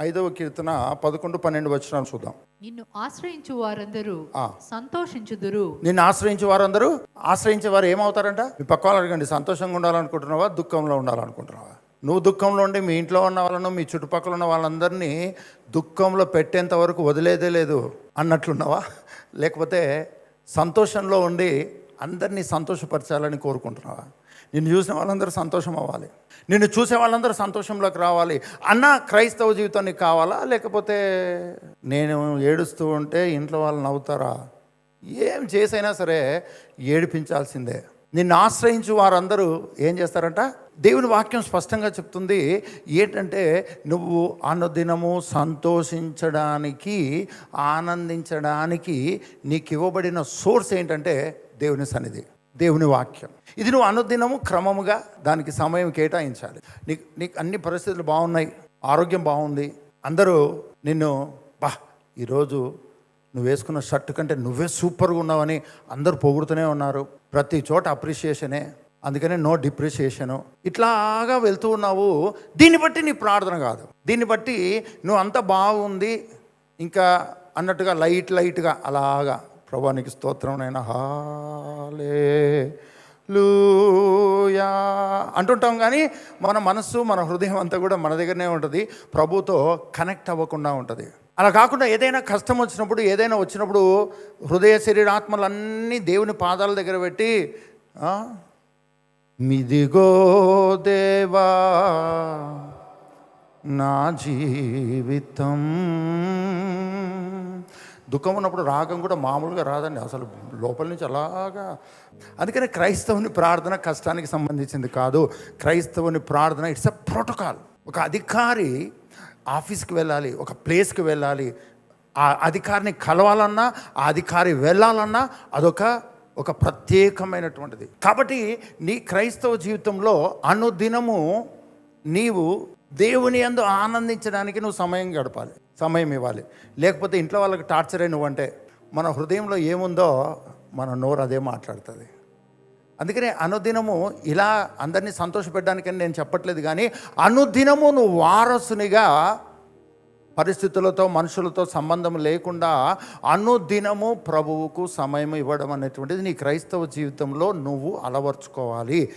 ఐదవ కీర్తన పదకొండు పన్నెండు వచనాలు చూద్దాం. నిన్ను ఆశ్రయించు వారందరూ. సంతోషించుదురు. నిన్ను ఆశ్రయించే వారందరూ ఆశ్రయించే వారు ఏమవుతారంట? మీ పక్క వాళ్ళు అడగండి సంతోషంగా ఉండాలనుకుంటున్నావా? దుఃఖంలో ఉండాలనుకుంటున్నావా? నువ్వు దుఃఖంలో ఉండి మీ ఇంట్లో ఉన్న వాళ్ళను మీ చుట్టుపక్కల ఉన్న వాళ్ళందరినీ దుఃఖంలో పెట్టేంత వరకు వదిలేదే లేదు అన్నట్లున్నావా? లేకపోతే సంతోషంలో ఉండి అందరినీ సంతోషపరచాలని కోరుకుంటున్నావా? నిన్ను చూసిన వాళ్ళందరూ సంతోషం అవ్వాలి. నిన్ను చూసే వాళ్ళందరూ సంతోషంలోకి రావాలి. అన్న క్రైస్తవ జీవితానికి కావాలా? లేకపోతే నేను ఏడుస్తూ ఉంటే ఇంట్లో వాళ్ళు నవ్వుతారా? ఏం చేసైనా సరే ఏడిపించాల్సిందే. నిన్ను ఆశ్రయించు వారందరూ ఏం చేస్తారంట? దేవుని వాక్యం స్పష్టంగా చెప్తుంది ఏంటంటే నువ్వు అనుదినము సంతోషించడానికి ఆనందించడానికి నీకు ఇవ్వబడిన సోర్స్ ఏంటంటే దేవుని సన్నిధి. దేవుని వాక్యం. ఇది నువ్వు అనుదినము క్రమముగా దానికి సమయం కేటాయించాలి. నీకు నీకు అన్ని పరిస్థితులు బాగున్నాయి ఆరోగ్యం బాగుంది అందరూ నిన్ను బా ఈరోజు నువ్వు వేసుకున్న షర్ట్ కంటే నువ్వే సూపర్గా ఉన్నావని అందరూ పొగుడుతూనే ఉన్నారు. ప్రతి చోట అప్రిషియేషనే అందుకనే నో డిప్రిషియేషను. ఇట్లాగా వెళ్తూ ఉన్నావు దీన్ని బట్టి నీ ప్రార్థన కాదు. దీన్ని బట్టి నువ్వు అంత బాగుంది ఇంకా అన్నట్టుగా లైట్ లైట్గా అలాగా ప్రభానికి స్తోత్రం నైనా. హాలే లూయా అంటుంటాం కానీ మన మనస్సు మన హృదయం అంతా కూడా మన దగ్గరనే ఉంటుంది. ప్రభుతో కనెక్ట్ అవ్వకుండా ఉంటుంది. అలా కాకుండా ఏదైనా కష్టం వచ్చినప్పుడు ఏదైనా వచ్చినప్పుడు హృదయ శరీరాత్మలన్నీ దేవుని పాదాల దగ్గర పెట్టి మిదిగో దేవా నా జీవితం. దుఃఖం ఉన్నప్పుడు రాగం కూడా మామూలుగా రాదండి. అసలు లోపల నుంచి అలాగా. అందుకని క్రైస్తవుని ప్రార్థన కష్టానికి సంబంధించింది కాదు. క్రైస్తవుని ప్రార్థన ఇట్స్ అ ప్రోటోకాల్. ఒక అధికారి ఆఫీస్కి వెళ్ళాలి ఒక ప్లేస్కి వెళ్ళాలి. ఆ అధికారిని కలవాలన్నా ఆ అధికారి వెళ్ళాలన్నా అదొక ఒక ప్రత్యేకమైనటువంటిది. కాబట్టి నీ క్రైస్తవ జీవితంలో అనుదినము నీవు దేవుని ఎందు ఆనందించడానికి నువ్వు సమయం గడపాలి సమయం ఇవ్వాలి. లేకపోతే ఇంట్లో వాళ్ళకి టార్చర్ నువ్వు అంటే మన హృదయంలో ఏముందో మన నోరు అదే మాట్లాడుతుంది. అందుకనే అనుదినము ఇలా అందరినీ సంతోషపెట్టడానికని నేను చెప్పట్లేదు కానీ అనుదినము నువ్వు వారసునిగా పరిస్థితులతో మనుషులతో సంబంధం లేకుండా అనుదినము ప్రభువుకు సమయం ఇవ్వడం అనేటువంటిది నీ క్రైస్తవ జీవితంలో నువ్వు అలవర్చుకోవాలి.